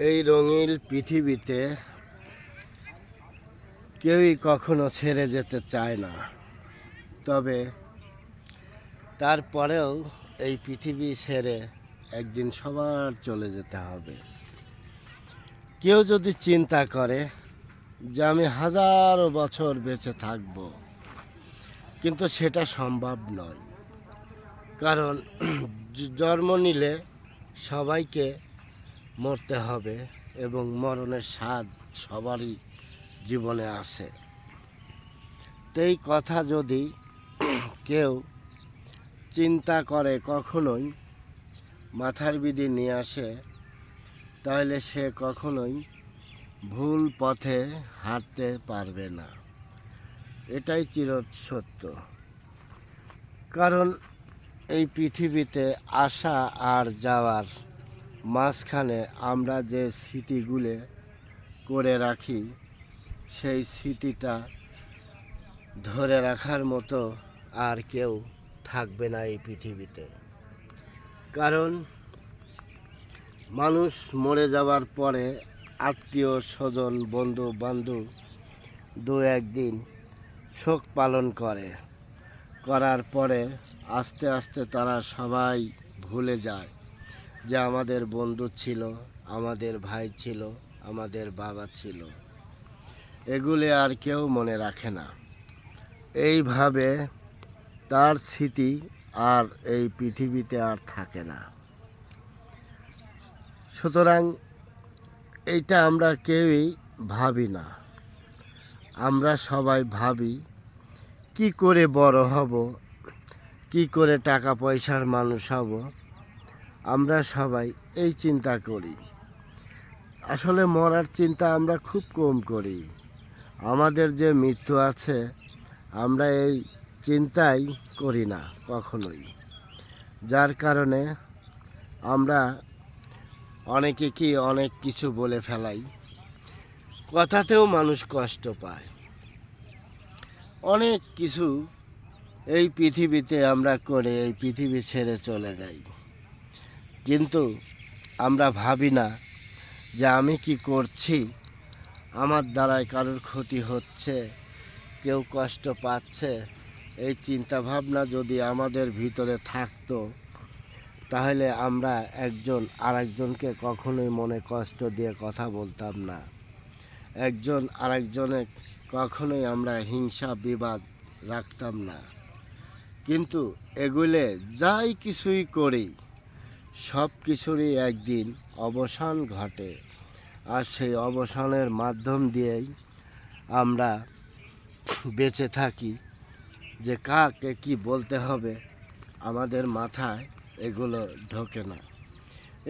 এই রঙিন পৃথিবীতে কেউই কখনো ছেড়ে যেতে চায় না। তবে তারপরেও এই পৃথিবী ছেড়ে একদিন সবার চলে যেতে হবে। কেউ যদি চিন্তা করে যে আমি হাজারো বছর বেঁচে থাকব, কিন্তু সেটা সম্ভব নয়। কারণ জন্ম নিলে সবাইকে মরতে হবে এবং মরণের স্বাদ সবারই জীবনে আসে। তো এই কথা যদি কেউ চিন্তা করে কখনোই মাথার বিধি নিয়ে আসে, তাহলে সে কখনোই ভুল পথে হাঁটতে পারবে না। এটাই চির সত্য। কারণ এই পৃথিবীতে আসা আর যাওয়ার মাঝখানে আমরা যে স্মৃতিগুলো করে রাখি, সেই স্মৃতিটা ধরে রাখার মতো আর কেউ থাকবে না এই পৃথিবীতে। কারণ মানুষ মরে যাওয়ার পরে আত্মীয়, স্বজন বন্ধু বান্ধব দু একদিন শোক পালন করে। করার পরে আস্তে আস্তে তারা সবাই ভুলে যায়। যে আমাদের বন্ধু ছিল, আমাদের ভাই ছিল, আমাদের বাবা ছিল। এগুলি আর কেউ মনে রাখে না। এইভাবে তার স্মৃতি আর এই পৃথিবীতে আর থাকে না। সুতরাং এইটা আমরা কেউই ভাবি না। আমরা সবাই ভাবি, কি করে বড় হব, কি করে টাকা পয়সার মানুষ হব আমরা সবাই এই চিন্তা করি। আসলে মরার চিন্তা আমরা খুব কম করি। আমাদের যে মৃত্যু আছে, আমরা এই চিন্তাই করি না কখনোই। যার কারণে আমরা অনেকে কি অনেক কিছু বলে ফেলাই। কথাতেও মানুষ কষ্ট পায়। অনেক কিছু এই পৃথিবীতে আমরা করে, এই পৃথিবী ছেড়ে চলে যাই। কিন্তু আমরা ভাবি না যে আমি কি করছি। আমার দ্বারায় কারোর ক্ষতি হচ্ছে, কেউ কষ্ট পাচ্ছে। এই চিন্তা ভাবনা যদি আমাদের ভিতরে থাকতো, তাহলে আমরা একজন আরেকজনকে কখনোই মনে কষ্ট দিয়ে কথা বলতাম না। একজন আরেকজনে কখনোই আমরা হিংসা, বিবাদ রাখতাম না। কিন্তু এগুলে যাই কিছুই করি সব কিছুরই একদিন অবসান ঘটে। আর সেই অবসানের মাধ্যম দিয়েই আমরা বেঁচে থাকি। যে কাকে কি বলতে হবে, আমাদের মাথায় এগুলো ঢোকে না।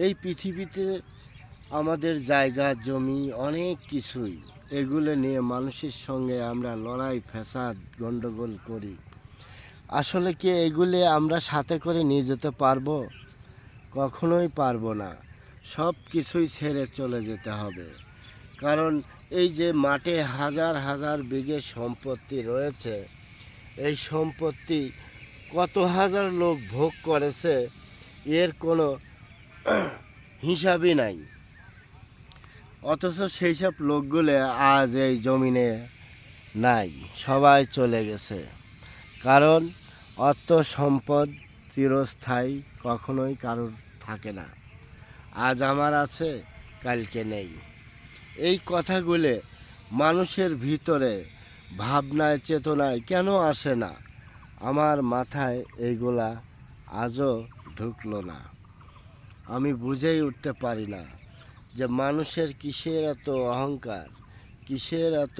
এই পৃথিবীতে আমাদের জায়গা, জমি, অনেক কিছুই, এগুলো নিয়ে মানুষের সঙ্গে আমরা লড়াই, ফ্যাসাদ, গণ্ডগোল করি। আসলে কি এগুলি আমরা সাথে করে নিয়ে যেতে পারব? কখনোই পারব না। সব কিছুই ছেড়ে চলে যেতে হবে। কারণ এই যে মাঠে হাজার হাজার বিঘে সম্পত্তি রয়েছে, এই সম্পত্তি কত হাজার লোক ভোগ করেছে, এর কোনো হিসাবই নাই। অথচ সেই সব লোকগুলো আজ এই জমিনে নাই, সবাই চলে গেছে। কারণ অর্থ সম্পদ চিরস্থায়ী কখনোই কারোর থাকে না। আজ আমার আছে, কালকে নেই। এই কথাগুলো মানুষের ভিতরে ভাবনায়, চেতনায় কেন আসে না? আমার মাথায় এইগুলা আজও ঢুকলো না। আমি বুঝেই উঠতে পারি না যে মানুষের কিসের এত অহংকার, কিসের এত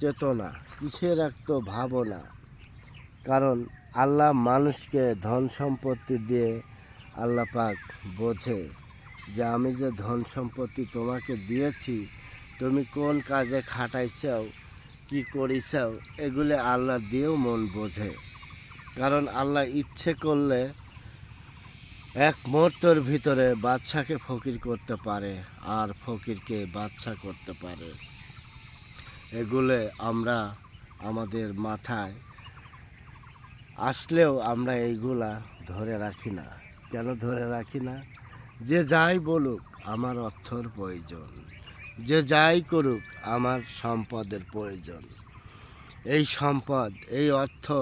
চেতনা, কিসের এত ভাবনা। কারণ আল্লাহ মানুষকে ধন সম্পত্তি দিয়ে আল্লাহ পাক বোঝে যে আমি যে ধন সম্পত্তি তোমাকে দিয়েছি, তুমি কোন কাজে খাটাইছাও, কি করিছাও, এগুলো আল্লাহ দিয়েও মন বোঝে। কারণ আল্লাহ ইচ্ছে করলে এক মুহূর্তের ভিতরে বাচ্চাকে ফকির করতে পারে আর ফকিরকে বাচ্চা করতে পারে। এগুলো আমরা আমাদের মাথায় আসলেও আমরা এইগুলা ধরে রাখি না। কেন ধরে রাখি না? যে যাই বলুক, আমার অর্থর প্রয়োজন। যে যাই করুক, আমার সম্পদের প্রয়োজন। এই সম্পদ, এই অর্থ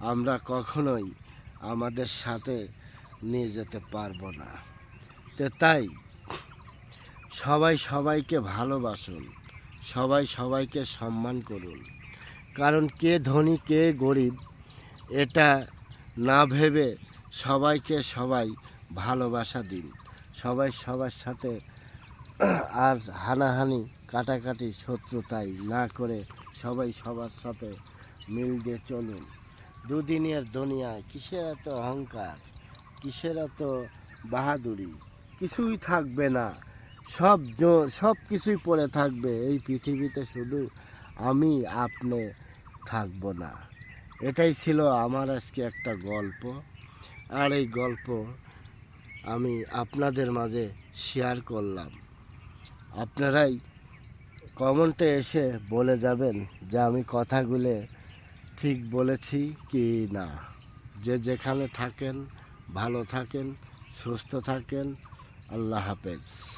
আমরা কখনোই আমাদের সাথে নিয়ে যেতে পারব না। তো তাই সবাই সবাইকে ভালোবাসুন। সবাই সবাইকে সম্মান করুন। কারণ কে ধনী, কে গরিব এটা না ভেবে সবাইকে সবাই ভালোবাসা দিন। সবাই সবার সাথে আর হানাহানি, কাটাকাটি, শত্রুতাই না করে সবাই সবার সাথে মিল দিয়ে চলুন। দুদিনের দুনিয়ায় কিসের এত অহংকার? কিসের এত বাহাদুরি? কিছুই থাকবে না। সব সব কিছুই পড়ে থাকবে। এই পৃথিবীতে শুধু আমি, আপনি থাকব না। এটাই ছিল আমার আজকে একটা গল্প। আর এই গল্প আমি আপনাদের মাঝে শেয়ার করলাম। আপনারাই কমেন্টে এসে বলে যাবেন যে আমি কথাগুলো ঠিক বলেছি কি না। যে যেখানে থাকেন, ভালো থাকেন, সুস্থ থাকেন, আল্লাহ হাফেজ।